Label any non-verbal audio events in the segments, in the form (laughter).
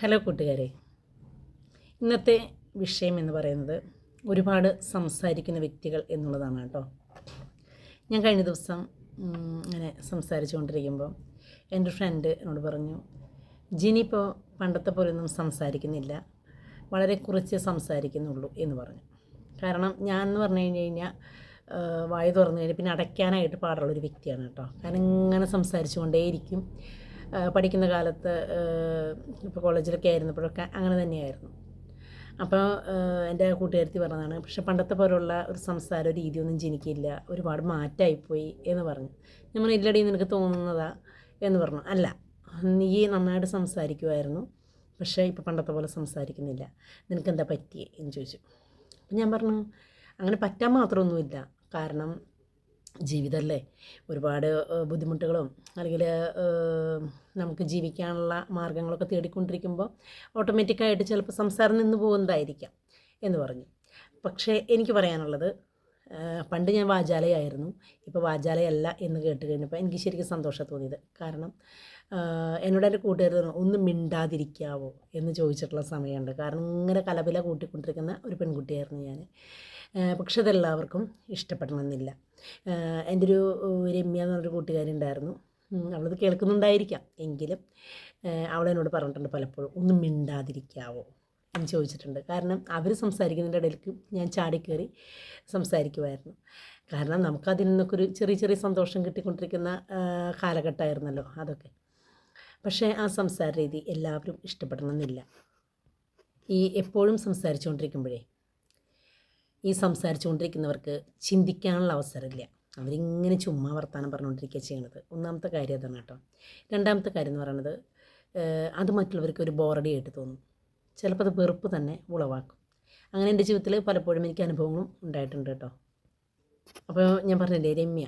Hello കൂട്ടുകാരെ. ഇന്നത്തെ വിഷയം എന്ന് പറയുന്നത് ഒരുപാട് സംസാരിക്കുന്ന വ്യക്തികൾ എന്നുള്ളതാണ് കേട്ടോ. ഞാൻ കഴിഞ്ഞ ദിവസം ഇങ്ങനെ സംസാരിച്ചു സംസാരിച്ചുകൊണ്ടിരിക്കുമ്പോൾ എന്റെ ഫ്രണ്ട് എന്നോട് പറഞ്ഞു ജിനി ഇപ്പോൾ പണ്ടത്തെ പോലെയൊന്നും സംസാരിക്കുന്നില്ല. വളരെ കുറച്ച് സംസാരിക്കുന്നുള്ളൂ എന്ന് പറഞ്ഞു. കാരണം ഞാൻ എന്ന് പറഞ്ഞു കഴിഞ്ഞ് കഴിഞ്ഞാൽ വായു തുറന്നു കഴിഞ്ഞാൽ പിന്നെ അടയ്ക്കാനായിട്ട് പാടുള്ളൊരു വ്യക്തിയാണ് കേട്ടോ. കാരണം ഇങ്ങനെ സംസാരിച്ചു കൊണ്ടേയിരിക്കും പഠിക്കുന്ന കാലത്ത് ഇപ്പോൾ കോളേജിലൊക്കെ ആയിരുന്നപ്പോഴൊക്കെ അങ്ങനെ തന്നെയായിരുന്നു. അപ്പോൾ എന്റെ കൂട്ടുകാരത്തി പറഞ്ഞതാണ് പക്ഷെ പണ്ടത്തെ പോലുള്ള ഒരു സംസാര രീതിയൊന്നും ജനിക്കില്ല. ഒരുപാട് മാറ്റമായിപ്പോയി എന്ന് പറഞ്ഞു. ഞാൻ പറഞ്ഞു ഇല്ലടി നിനക്ക് തോന്നുന്നതാ എന്ന് പറഞ്ഞു. അല്ല നീ നന്നായിട്ട് സംസാരിക്കുമായിരുന്നു പക്ഷേ ഇപ്പോൾ പണ്ടത്തെ പോലെ സംസാരിക്കുന്നില്ല. നിനക്ക് എന്താ പറ്റിയേ? എന്ന് ചോദിച്ചു. അപ്പം ഞാൻ പറഞ്ഞു അങ്ങനെ പറ്റാൻ മാത്രമൊന്നുമില്ല. കാരണം ജീവിതമല്ലേ ഒരുപാട് ബുദ്ധിമുട്ടുകളും അല്ലെങ്കിൽ നമുക്ക് ജീവിക്കാനുള്ള മാർഗങ്ങളൊക്കെ തേടിക്കൊണ്ടിരിക്കുമ്പോൾ ഓട്ടോമാറ്റിക്കായിട്ട് ചിലപ്പോൾ സംസാരം നിന്ന് പോകുന്നതായിരിക്കാം എന്ന് പറഞ്ഞു. പക്ഷേ എനിക്ക് പറയാനുള്ളത് പണ്ട് ഞാൻ വാചാലയായിരുന്നു. ഇപ്പോൾ വാചാലയല്ല എന്ന് കേട്ട് കഴിഞ്ഞപ്പോൾ എനിക്ക് ശരിക്കും സന്തോഷം തോന്നിയത്. കാരണം എന്നോട് എന്റെ കൂട്ടുകാർ ഒന്ന് മിണ്ടാതിരിക്കാവോ? എന്ന് ചോദിച്ചിട്ടുള്ള സമയമുണ്ട്. കാരണം ഇങ്ങനെ കലപില കൂട്ടിക്കൊണ്ടിരിക്കുന്ന ഒരു പെൺകുട്ടിയായിരുന്നു ഞാൻ. പക്ഷെ അതെല്ലാവർക്കും ഇഷ്ടപ്പെടണമെന്നില്ല. എന്റെ ഒരു രമ്യ എന്ന് പറഞ്ഞൊരു കൂട്ടുകാരി ഉണ്ടായിരുന്നു. അവളത് കേൾക്കുന്നുണ്ടായിരിക്കാം. എങ്കിലും അവളെന്നോട് പറഞ്ഞിട്ടുണ്ട് പലപ്പോഴും ഒന്ന് മിണ്ടാതിരിക്കാവോ? എന്ന് ചോദിച്ചിട്ടുണ്ട്. കാരണം അവർ സംസാരിക്കുന്നതിന്റെ ഇടയിലേക്ക് ഞാൻ ചാടിക്കയറി സംസാരിക്കുമായിരുന്നു കാരണം നമുക്കതിൽ നിന്നൊക്കെ ഒരു ചെറിയ ചെറിയ സന്തോഷം കിട്ടിക്കൊണ്ടിരിക്കുന്ന കാലഘട്ടമായിരുന്നല്ലോ അതൊക്കെ. പക്ഷേ ആ സംസാര രീതി എല്ലാവരും ഇഷ്ടപ്പെടണമെന്നില്ല. ഈ എപ്പോഴും സംസാരിച്ചുകൊണ്ടിരിക്കുമ്പോഴേ ഈ സംസാരിച്ചുകൊണ്ടിരിക്കുന്നവർക്ക് ചിന്തിക്കാനുള്ള അവസരമില്ല. അവരിങ്ങനെ ചുമ്മാ വർത്താനം പറഞ്ഞുകൊണ്ടിരിക്കുക ചെയ്യണത്. ഒന്നാമത്തെ കാര്യം അതാണ് കേട്ടോ. രണ്ടാമത്തെ കാര്യം എന്ന് പറയുന്നത് അത് മറ്റുള്ളവർക്ക് ഒരു ബോറടി ആയിട്ട് തോന്നും. ചിലപ്പോൾ അത് വെറുപ്പ് തന്നെ ഉളവാക്കും. അങ്ങനെ എന്റെ ജീവിതത്തിൽ പലപ്പോഴും എനിക്ക് അനുഭവങ്ങളും ഉണ്ടായിട്ടുണ്ട് കേട്ടോ. അപ്പോൾ ഞാൻ പറഞ്ഞില്ലേ രമ്യ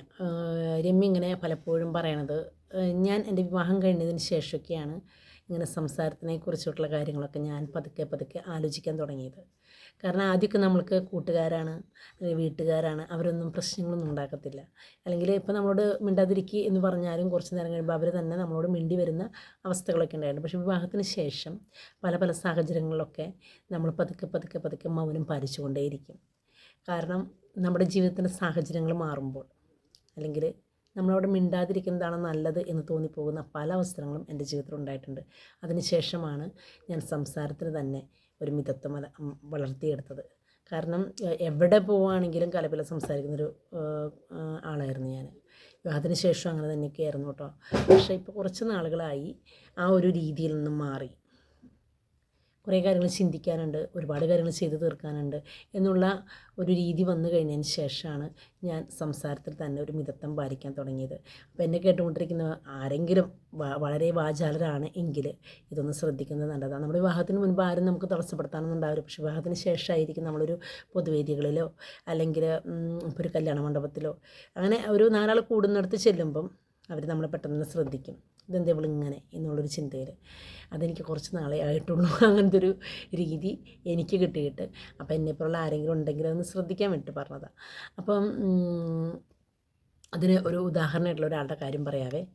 രമ്യ ഇങ്ങനെ പലപ്പോഴും പറയണത് ഞാൻ എന്റെ വിവാഹം കഴിഞ്ഞതിന് ശേഷമൊക്കെയാണ് ഇങ്ങനെ സംസാരത്തിനെ കുറിച്ചിട്ടുള്ള കാര്യങ്ങളൊക്കെ ഞാൻ പതുക്കെ പതുക്കെ ആലോചിക്കാൻ തുടങ്ങിയത്. കാരണം ആദ്യമൊക്കെ നമ്മൾക്ക് കൂട്ടുകാരാണ് വീട്ടുകാരാണ് അവരൊന്നും പ്രശ്നങ്ങളൊന്നും ഉണ്ടാക്കത്തില്ല. അല്ലെങ്കിൽ ഇപ്പോൾ നമ്മളോട് മിണ്ടാതിരിക്കി എന്ന് പറഞ്ഞാലും കുറച്ച് നേരം കഴിയുമ്പോൾ അവർ തന്നെ നമ്മളോട് മിണ്ടി വരുന്ന അവസ്ഥകളൊക്കെ ഉണ്ടായിട്ടുണ്ട്. പക്ഷേ വിവാഹത്തിന് ശേഷം പല പല സാഹചര്യങ്ങളിലൊക്കെ നമ്മൾ പതുക്കെ പതുക്കെ പതുക്കെ മൗനം പാലിച്ചുകൊണ്ടേയിരിക്കും. കാരണം നമ്മുടെ ജീവിതത്തിന്റെ സാഹചര്യങ്ങൾ മാറുമ്പോൾ അല്ലെങ്കിൽ നമ്മളവിടെ മിണ്ടാതിരിക്കുന്നതാണ് നല്ലത് എന്ന് തോന്നിപ്പോകുന്ന പല അവസരങ്ങളും എന്റെ ജീവിതത്തിൽ ഉണ്ടായിട്ടുണ്ട്. അതിനുശേഷമാണ് ഞാൻ സംസാരത്തിന് തന്നെ ഒരു മിതത്വം വളർത്തിയെടുത്തത്. കാരണം എവിടെ പോവുകയാണെങ്കിലും കലപില സംസാരിക്കുന്നൊരു ആളായിരുന്നു ഞാൻ. അതിനുശേഷം അങ്ങനെ തന്നെയൊക്കെ ആയിരുന്നു കേട്ടോ. പക്ഷേ ഇപ്പോൾ കുറച്ച് നാളുകളായി ആ ഒരു രീതിയിൽ നിന്നും മാറി. കുറേ കാര്യങ്ങൾ ചിന്തിക്കാനുണ്ട് ഒരുപാട് കാര്യങ്ങൾ ചെയ്തു തീർക്കാനുണ്ട് എന്നുള്ള ഒരു രീതി വന്നു കഴിഞ്ഞതിന് ശേഷമാണ് ഞാൻ സംസാരത്തിൽ തന്നെ ഒരു മിതത്വം പാലിക്കാൻ തുടങ്ങിയത്. അപ്പോൾ എന്നെ കേട്ടുകൊണ്ടിരിക്കുന്ന ആരെങ്കിലും വളരെ വാചാലരാണ് എങ്കിൽ ഇതൊന്ന് ശ്രദ്ധിക്കുന്നത് നല്ലതാണ്. നമ്മുടെ വിവാഹത്തിന് മുൻപ് ആരും നമുക്ക് തടസ്സപ്പെടുത്താനൊന്നും ഉണ്ടാവില്ല. പക്ഷേ വിവാഹത്തിന് ശേഷമായിരിക്കും നമ്മളൊരു പൊതുവേദികളിലോ അല്ലെങ്കിൽ ഇപ്പോൾ ഒരു കല്യാണ മണ്ഡപത്തിലോ അങ്ങനെ ഒരു നാലാൾ കൂടുന്നിടത്ത് ചെല്ലുമ്പം അവർ നമ്മളെ പെട്ടെന്ന് ശ്രദ്ധിക്കും. ഇതെന്താ ഇങ്ങനെ എന്നുള്ളൊരു ചിന്തയിൽ അതെനിക്ക് കുറച്ച് നാളെ ആയിട്ടുള്ളൂ. (laughs) അങ്ങനത്തെ ഒരു രീതി എനിക്ക് കിട്ടിയിട്ട്. അപ്പോൾ എന്നെപ്പോലുള്ള ആരെങ്കിലും ഉണ്ടെങ്കിൽ അതൊന്ന് ശ്രദ്ധിക്കാൻ വേണ്ടി പറഞ്ഞതാണ് അപ്പം അതിന് ഒരു ഉദാഹരണമായിട്ടുള്ള ഒരാളുടെ കാര്യം പറയാവേ.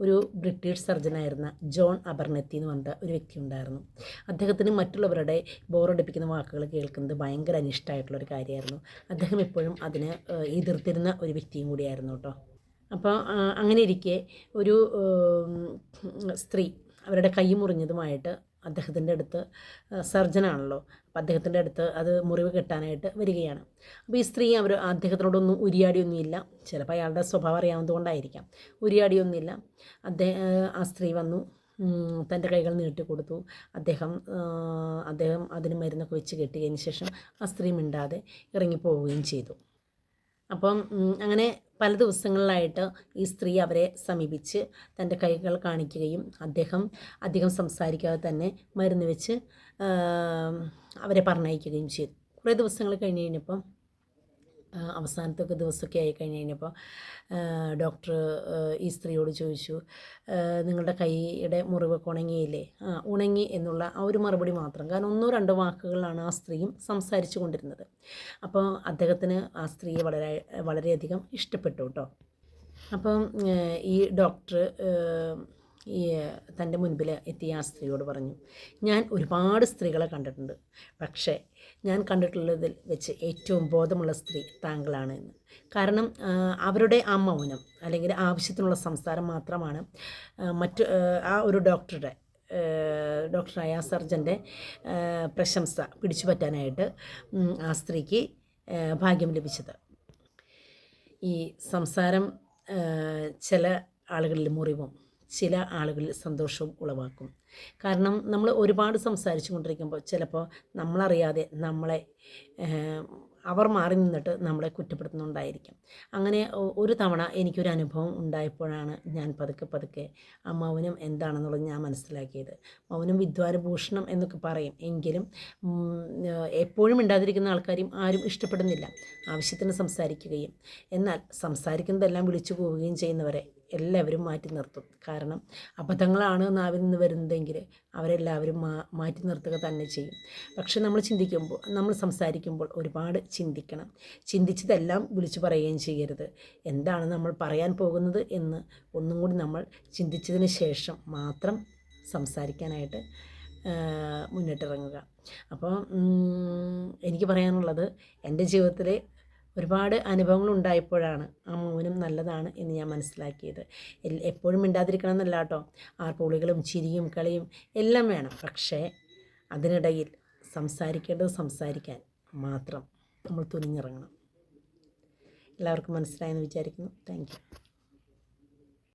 ഒരു ബ്രിട്ടീഷ് സർജനായിരുന്ന ജോൺ അബർനെത്തി എന്ന് പറഞ്ഞ ഒരു വ്യക്തി ഉണ്ടായിരുന്നു. അദ്ദേഹത്തിന് മറ്റുള്ളവരുടെ ബോറടിപ്പിക്കുന്ന വാക്കുകൾ കേൾക്കുന്നത് ഭയങ്കര അനിഷ്ടമായിട്ടുള്ള ഒരു കാര്യമായിരുന്നു. അദ്ദേഹം എപ്പോഴും അതിനെ എതിർത്തിരുന്ന ഒരു വ്യക്തിയും കൂടിയായിരുന്നു കേട്ടോ. അപ്പോൾ അങ്ങനെ ഇരിക്കെ ഒരു സ്ത്രീ അവരുടെ കൈ മുറിഞ്ഞതുമായിട്ട് അദ്ദേഹത്തിന്റെ അടുത്ത് സർജനാണല്ലോ. അപ്പം അദ്ദേഹത്തിന്റെ അടുത്ത് അത് മുറിവ് കെട്ടാനായിട്ട് വരികയാണ്. അപ്പോൾ ഈ സ്ത്രീ അവർ അദ്ദേഹത്തിനോടൊന്നും ഉരിയാടിയൊന്നുമില്ല. ചിലപ്പോൾ അയാളുടെ സ്വഭാവം അറിയാവുന്നതുകൊണ്ടായിരിക്കാം. ഉരിയാടിയൊന്നുമില്ല. അദ്ദേഹം ആ സ്ത്രീ വന്നു തന്റെ കൈകൾ നീട്ടിക്കൊടുത്തു അദ്ദേഹം അദ്ദേഹം അതിന് മരുന്നൊക്കെ വെച്ച് കെട്ടിയതിന് ശേഷം ആ സ്ത്രീ മിണ്ടാതെ ഇറങ്ങിപ്പോവുകയും ചെയ്തു. അപ്പം അങ്ങനെ പല ദിവസങ്ങളിലായിട്ട് ഈ സ്ത്രീ അവരെ സമീപിച്ച് തന്റെ കൈകൾ കാണിക്കുകയും അദ്ദേഹം അധികം സംസാരിക്കാതെ തന്നെ മരുന്ന് വെച്ച് അവരെ പറഞ്ഞയക്കുകയും ചെയ്തു. കുറേ ദിവസങ്ങൾ കഴിഞ്ഞ് കഴിഞ്ഞപ്പം അവസാനത്തൊക്കെ ദിവസമൊക്കെ ആയി കഴിഞ്ഞ് കഴിഞ്ഞപ്പോൾ ഡോക്ടർ ഈ സ്ത്രീയോട് ചോദിച്ചു നിങ്ങളുടെ കൈയുടെ മുറിവൊക്കെ ഉണങ്ങിയില്ലേ? ആ ഉണങ്ങി എന്നുള്ള ആ ഒരു മറുപടി മാത്രം. കാരണം ഒന്നോ രണ്ടോ വാക്കുകളാണ് ആ സ്ത്രീയും സംസാരിച്ചു കൊണ്ടിരുന്നത്. അപ്പോൾ അദ്ദേഹത്തിന് ആ സ്ത്രീയെ വളരെ വളരെയധികം ഇഷ്ടപ്പെട്ടു കേട്ടോ. അപ്പം ഈ ഡോക്ടർ ഈ തന്റെ മുൻപിൽ എത്തിയ ആ സ്ത്രീയോട് പറഞ്ഞു ഞാൻ ഒരുപാട് സ്ത്രീകളെ കണ്ടിട്ടുണ്ട്. പക്ഷേ ഞാൻ കണ്ടിട്ടുള്ളതിൽ വെച്ച് ഏറ്റവും ബോധമുള്ള സ്ത്രീ താങ്കളാണ് എന്ന്. കാരണം അവരുടെ ആ മൗനം അല്ലെങ്കിൽ ആവശ്യത്തിനുള്ള സംസാരം മാത്രമാണ് മറ്റു ആ, ഒരു ഡോക്ടറുടെ ഡോക്ടറായ സർജന്റെ പ്രശംസ പിടിച്ചു പറ്റാനായിട്ട് ആ സ്ത്രീക്ക് ഭാഗ്യം ലഭിച്ചത്. ഈ സംസാരം ചില ആളുകളിൽ മുറിവും ചില ആളുകളിൽ സന്തോഷവും ഉളവാക്കും. കാരണം നമ്മൾ ഒരുപാട് സംസാരിച്ചു കൊണ്ടിരിക്കുമ്പോൾ ചിലപ്പോൾ നമ്മളറിയാതെ നമ്മളെ അവർ മാറി നിന്നിട്ട് നമ്മളെ കുറ്റപ്പെടുത്തുന്നുണ്ടായിരിക്കും. അങ്ങനെ ഒരു തവണ എനിക്കൊരു അനുഭവം ഉണ്ടായപ്പോഴാണ് ഞാൻ പതുക്കെ പതുക്കെ ആ മൗനം എന്താണെന്നുള്ളത് ഞാൻ മനസ്സിലാക്കിയത്. മൗനം വിദ്വാരഭൂഷണം എന്നൊക്കെ പറയും. എങ്കിലും എപ്പോഴും ഉണ്ടാതിരിക്കുന്ന ആൾക്കാരും ആരും ഇഷ്ടപ്പെടുന്നില്ല. ആവശ്യത്തിന് സംസാരിക്കുകയും. എന്നാൽ സംസാരിക്കുന്നതെല്ലാം വിളിച്ചു പോവുകയും ചെയ്യുന്നവരെ എല്ലാവരും മാറ്റി നിർത്തും. കാരണം അബദ്ധങ്ങളാണ് നാവിൽ നിന്ന് വരുന്നതെങ്കിൽ അവരെല്ലാവരും മാ മാറ്റി നിർത്തുക തന്നെ ചെയ്യും. പക്ഷെ നമ്മൾ ചിന്തിക്കുമ്പോൾ നമ്മൾ സംസാരിക്കുമ്പോൾ ഒരുപാട് ചിന്തിക്കണം. ചിന്തിച്ചതെല്ലാം വിളിച്ചു പറയുകയും ചെയ്യരുത്. എന്താണ് നമ്മൾ പറയാൻ പോകുന്നത് എന്ന് ഒന്നും കൂടി നമ്മൾ ചിന്തിച്ചതിന് ശേഷം മാത്രം സംസാരിക്കാനായിട്ട് മുന്നിട്ടിറങ്ങുക. അപ്പോൾ എനിക്ക് പറയാനുള്ളത് എന്റെ ജീവിതത്തിൽ ഒരുപാട് അനുഭവങ്ങൾ ഉണ്ടായപ്പോഴാണ് ആ മൗനം നല്ലതാണ് എന്ന് ഞാൻ മനസ്സിലാക്കിയത്. എപ്പോഴും മിണ്ടാതിരിക്കണം എന്നല്ല കേട്ടോ. ആർപ്പുളികളും ചിരിയും കളിയും എല്ലാം വേണം. പക്ഷേ അതിനിടയിൽ സംസാരിക്കേണ്ടത് സംസാരിക്കാൻ മാത്രം നമ്മൾ തുനിഞ്ഞിറങ്ങണം. എല്ലാവർക്കും മനസ്സിലായെന്ന് വിചാരിക്കുന്നു. താങ്ക്